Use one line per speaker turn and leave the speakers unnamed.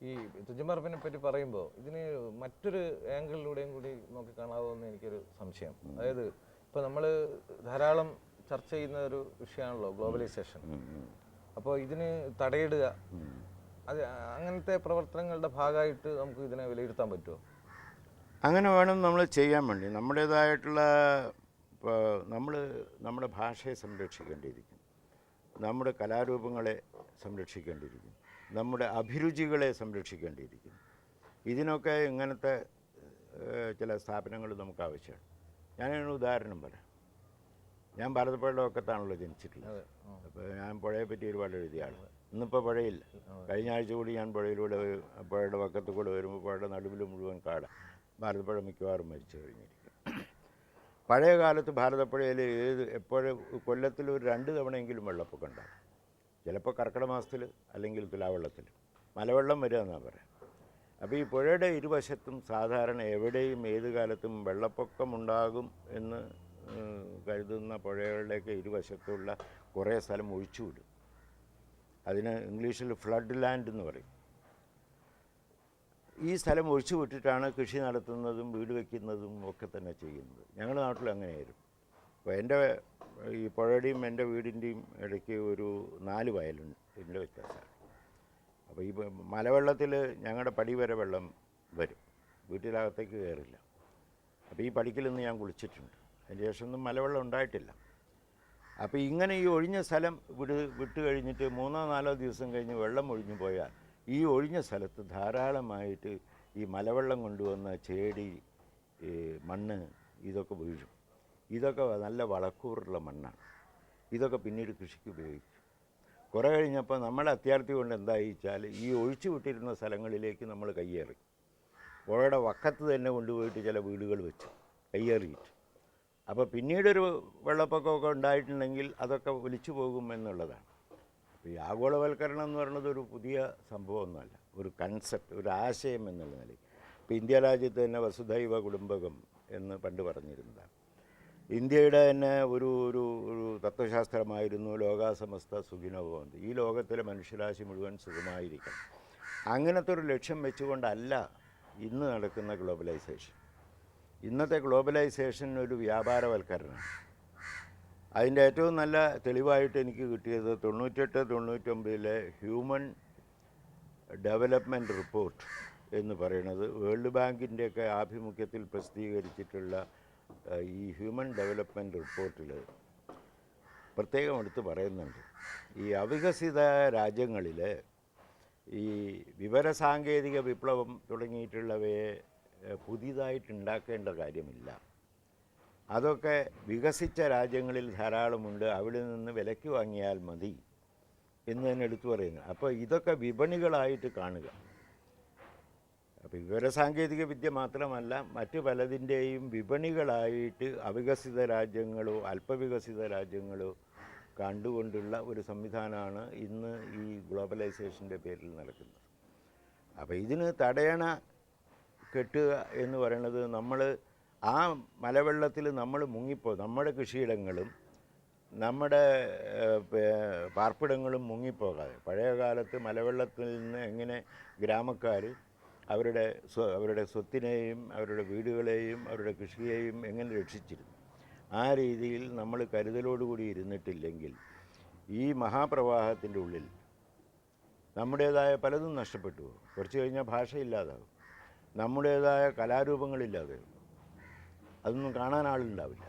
ഈ തുജമർപ്പിനെ പറ്റി പറയുമ്പോൾ ഇതിന് മറ്റൊരു ആംഗിളിലൂടെയും കൂടി നോക്കി കാണാവുമെന്ന് എനിക്കൊരു സംശയം. അതായത് ഇപ്പൊ നമ്മൾ ധാരാളം ചർച്ച ചെയ്യുന്ന ഒരു വിഷയമാണല്ലോ ഗ്ലോബലൈസേഷൻ അപ്പോൾ ഇതിന് തടയിടുക. അത് അങ്ങനത്തെ പ്രവർത്തനങ്ങളുടെ ഭാഗമായിട്ട് നമുക്ക് ഇതിനെ വിലയിരുത്താൻ പറ്റുമോ
അങ്ങനെ വേണം നമ്മൾ ചെയ്യാൻ വേണ്ടി. നമ്മുടേതായിട്ടുള്ള ഇപ്പോൾ നമ്മൾ നമ്മുടെ ഭാഷയെ സംരക്ഷിക്കേണ്ടിയിരിക്കും നമ്മുടെ കലാരൂപങ്ങളെ സംരക്ഷിക്കേണ്ടിയിരിക്കുന്നു. നമ്മുടെ അഭിരുചികളെ സംരക്ഷിക്കേണ്ടിയിരിക്കുന്നു. ഇതിനൊക്കെ ഇങ്ങനത്തെ ചില സ്ഥാപനങ്ങൾ നമുക്ക് ആവശ്യമാണ്. ഞാനൊരു ഉദാഹരണം പറയാം. ഞാൻ ഭാരതപ്പുഴയുടെ ഒക്കത്താണല്ലോ ജനിച്ചിട്ടുള്ളത്. അപ്പോൾ ഞാൻ പുഴയെ പറ്റി ഒരുപാട് എഴുതിയ ആൾ ഇന്നിപ്പോൾ പുഴയില്ല. കഴിഞ്ഞ ആഴ്ച കൂടി ഞാൻ പുഴയിലൂടെ പുഴയുടെ പക്കത്ത് കൂടെ വരുമ്പോൾ പുഴയുടെ നടുവിൽ മുഴുവൻ കാടാണ് ഭാരതപ്പുഴ മിക്കവാറും മരിച്ചു കഴിഞ്ഞിരിക്കും. പഴയ കാലത്ത് ഭാരതപ്പുഴയിൽ ഏത് എപ്പോഴും കൊല്ലത്തിൽ ഒരു രണ്ട് തവണയെങ്കിലും വെള്ളപ്പൊക്കം ഉണ്ടാകും ചിലപ്പോൾ കർക്കിടക മാസത്തിൽ അല്ലെങ്കിൽ തുലാവെള്ളത്തിൽ. മലവെള്ളം വരിക എന്നാണ് പറയാം. അപ്പോൾ ഈ പുഴയുടെ ഇരുവശത്തും സാധാരണ എവിടെയും ഏത് കാലത്തും വെള്ളപ്പൊക്കം ഉണ്ടാകും എന്ന് കരുതുന്ന പുഴകളുടെയൊക്കെ ഇരുവശത്തുള്ള കുറേ സ്ഥലം ഒഴിച്ചുവിടും. അതിന് ഇംഗ്ലീഷിൽ ഫ്ലഡ് ലാൻഡ് എന്ന് പറയും. ഈ സ്ഥലം ഒഴിച്ചു വിട്ടിട്ടാണ് കൃഷി നടത്തുന്നതും വീട് വയ്ക്കുന്നതും ഒക്കെ തന്നെ ചെയ്യുന്നത്. ഞങ്ങളുടെ നാട്ടിൽ അങ്ങനെയായിരുന്നു. അപ്പോൾ എന്റെ ഈ പുഴയുടെയും എന്റെ വീടിന്റെയും ഇടയ്ക്ക് ഒരു നാല് വയലുണ്ട് ഇതിന്റെ വ്യത്യാസമാണ്. അപ്പോൾ ഈ മലവെള്ളത്തിൽ ഞങ്ങളുടെ പടി വരെ വെള്ളം വരും. വീട്ടിനകത്തേക്ക് കയറില്ല. അപ്പോൾ ഈ പടിക്കിൽ നിന്ന് ഞാൻ കുളിച്ചിട്ടുണ്ട്. അതിന് ശേഷം ഒന്നും മലവെള്ളം ഉണ്ടായിട്ടില്ല. അപ്പോൾ ഇങ്ങനെ ഈ ഒഴിഞ്ഞ സ്ഥലം വിട് വിട്ട് കഴിഞ്ഞിട്ട് മൂന്നോ നാലോ ദിവസം കഴിഞ്ഞ് വെള്ളം ഒഴിഞ്ഞു പോയാൽ ഈ ഒഴിഞ്ഞ സ്ഥലത്ത് ധാരാളമായിട്ട് ഈ മലവെള്ളം കൊണ്ടുവന്ന ചേടി മണ്ണ് ഇതൊക്കെ വീഴും. ഇതൊക്കെ നല്ല വളക്കൂറുള്ള മണ്ണാണ്. ഇതൊക്കെ പിന്നീട് കൃഷിക്ക് ഉപയോഗിക്കും. കുറേ കഴിഞ്ഞപ്പോൾ നമ്മുടെ അത്യാർത്ഥി കൊണ്ട് എന്തായിച്ചാൽ ഈ ഒഴിച്ചു വിട്ടിരുന്ന സ്ഥലങ്ങളിലേക്ക് നമ്മൾ കയ്യേറി. പുഴയുടെ വക്കത്ത് തന്നെ കൊണ്ടുപോയിട്ട് ചില വീടുകൾ വെച്ചു കയ്യേറിയിട്ട്. അപ്പോൾ പിന്നീടൊരു വെള്ളപ്പൊക്കമൊക്കെ ഉണ്ടായിട്ടുണ്ടെങ്കിൽ അതൊക്കെ ഒലിച്ചു പോകും എന്നുള്ളതാണ് ഈ ആഗോളവൽക്കരണം എന്ന് പറയുന്നത് ഒരു പുതിയ സംഭവമൊന്നുമല്ല. ഒരു കൺസെപ്റ്റ് ഒരു ആശയം എന്നുള്ള നിലയിൽ. ഇപ്പോൾ ഇന്ത്യ രാജ്യത്ത് തന്നെ വസുധൈവ കുടുംബകം എന്ന് പണ്ട് പറഞ്ഞിരുന്നതാണ്. ഇന്ത്യയുടെ തന്നെ ഒരു ഒരു ഒരു തത്വശാസ്ത്രമായിരുന്നു ലോകാസമസ്ത സുഖിനോ ഈ ലോകത്തിലെ മനുഷ്യരാശി മുഴുവൻ സുഖമായിരിക്കണം. അങ്ങനത്തെ ഒരു ലക്ഷ്യം വെച്ചുകൊണ്ടല്ല ഇന്ന് നടക്കുന്ന ഗ്ലോബലൈസേഷൻ ഇന്നത്തെ ഗ്ലോബലൈസേഷൻ ഒരു വ്യാപാരവൽക്കരണമാണ്. അതിന്റെ ഏറ്റവും നല്ല തെളിവായിട്ട് എനിക്ക് കിട്ടിയത് തൊണ്ണൂറ്റെട്ട് തൊണ്ണൂറ്റൊമ്പതിലെ ഹ്യൂമൻ ഡെവലപ്മെന്റ് റിപ്പോർട്ട് എന്ന് പറയുന്നത് വേൾഡ് ബാങ്കിന്റെയൊക്കെ ആഭിമുഖ്യത്തിൽ പ്രസിദ്ധീകരിച്ചിട്ടുള്ള ഈ ഹ്യൂമൻ ഡെവലപ്മെന്റ് റിപ്പോർട്ടിൽ പ്രത്യേകം എടുത്ത് പറയുന്നുണ്ട്. ഈ അവികസിത രാജ്യങ്ങളിൽ ഈ വിവരസാങ്കേതിക വിപ്ലവം തുടങ്ങിയിട്ടുള്ളവയെ പുതിയതായിട്ട് ഉണ്ടാക്കേണ്ട കാര്യമില്ല. അതൊക്കെ വികസിച്ച രാജ്യങ്ങളിൽ ധാരാളമുണ്ട്. അവിടെ നിന്ന് വിലയ്ക്ക് വാങ്ങിയാൽ മതി എന്ന് തന്നെ എടുത്തു പറയുന്നത് അപ്പോൾ ഇതൊക്കെ വിപണികളായിട്ട് കാണുക. അപ്പോൾ വിവരസാങ്കേതിക വിദ്യ മാത്രമല്ല മറ്റു പലതിന്റെയും വിപണികളായിട്ട് അവികസിത രാജ്യങ്ങളോ അല്പവികസിത രാജ്യങ്ങളോ കണ്ടുകൊണ്ടുള്ള ഒരു സംവിധാനമാണ് ഇന്ന് ഈ ഗ്ലോബലൈസേഷന്റെ പേരിൽ നടക്കുന്നത്. അപ്പോൾ ഇതിന് തടയണ കെട്ടുക എന്ന് പറയുന്നത് നമ്മൾ ആ മലവെള്ളത്തിൽ നമ്മൾ മുങ്ങിപ്പോ നമ്മുടെ കൃഷിയിടങ്ങളും നമ്മുടെ പാർപ്പിടങ്ങളും മുങ്ങിപ്പോകാതെ. പഴയ കാലത്ത് മലവെള്ളത്തിൽ നിന്ന് എങ്ങനെ ഗ്രാമക്കാർ അവരുടെ അവരുടെ സ്വത്തിനെയും അവരുടെ വീടുകളെയും അവരുടെ കൃഷിയെയും എങ്ങനെ രക്ഷിച്ചിരുന്നു? ആ രീതിയിൽ നമ്മൾ കരുതലോടുകൂടി ഇരുന്നിട്ടില്ലെങ്കിൽ ഈ മഹാപ്രവാഹത്തിന്റെ ഉള്ളിൽ നമ്മുടേതായ പലതും നഷ്ടപ്പെട്ടു കുറച്ച് കഴിഞ്ഞാൽ ഭാഷയില്ലാതാകും. നമ്മുടേതായ കലാരൂപങ്ങളില്ലാതെ അതൊന്നും കാണാൻ ആളുണ്ടാവില്ല.